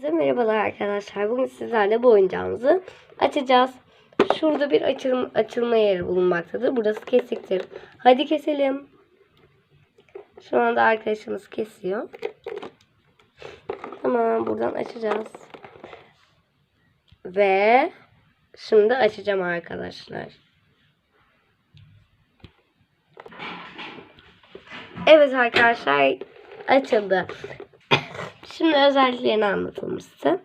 Herkese merhabalar arkadaşlar. Bugün sizlerle bu oyuncağımızı açacağız. Şurada bir açılma, açılma yeri bulunmaktadır. Burası kesiktir. Hadi keselim. Şu anda arkadaşımız kesiyor. Tamam buradan açacağız. Ve şimdi açacağım arkadaşlar. Evet arkadaşlar açıldı. Şimdi özelliklerini anlatılmıştı.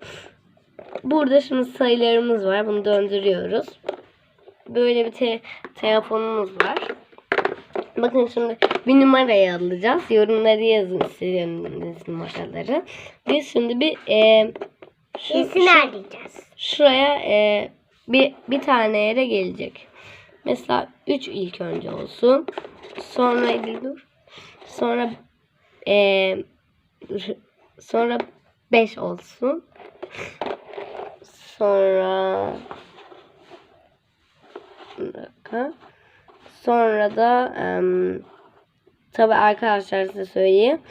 Burada şimdi sayılarımız var. Bunu döndürüyoruz. Böyle bir te- telefonumuz var. Bakın şimdi bir numarayı alacağız. Yorumları yazın istediğiniz numaraları. Biz şimdi bir e, şu- şu- arayacağız. şuraya e, bir bir tane yere gelecek. Mesela 3 ilk önce olsun. Sonra dur. Sonra e. sonra 5 olsun. Sonra bir dakika. Sonra da em, tabi arkadaşlar size söyleyeyim.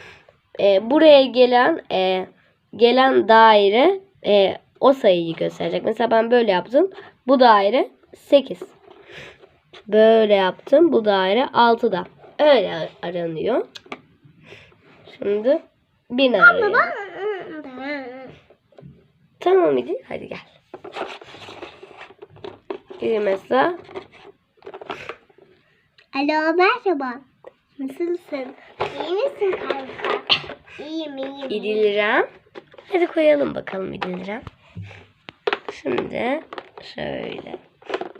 E, buraya gelen e, gelen daire e, o sayıyı gösterecek. Mesela ben böyle yaptım. Bu daire 8. Böyle yaptım. Bu daire 6'da. Öyle aranıyor. Şimdi 1000 arıyor. Tamam idi. Hadi gel. Bir mesela Alo merhaba. Nasılsın? İyi misin kanka? İyiyim iyiyim. İdilirem. Hadi koyalım bakalım İdilirem. Şimdi şöyle.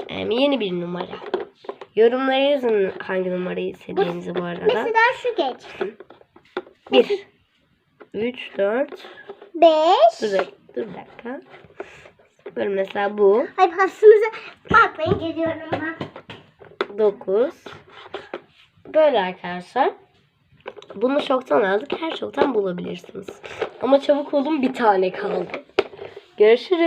Em, yeni bir numara. Yorumlara yazın hangi numarayı istediğinizi bu arada. Mesela şu geç. 1 3 4 Beş. Dur, dak- dur bir dakika. Böyle mesela bu. Ay pasınıza bakmayın geliyorum ben. 9. Böyle arkadaşlar. Bunu şoktan aldık. Her şoktan bulabilirsiniz. Ama çabuk olun bir tane kaldı. Görüşürüz.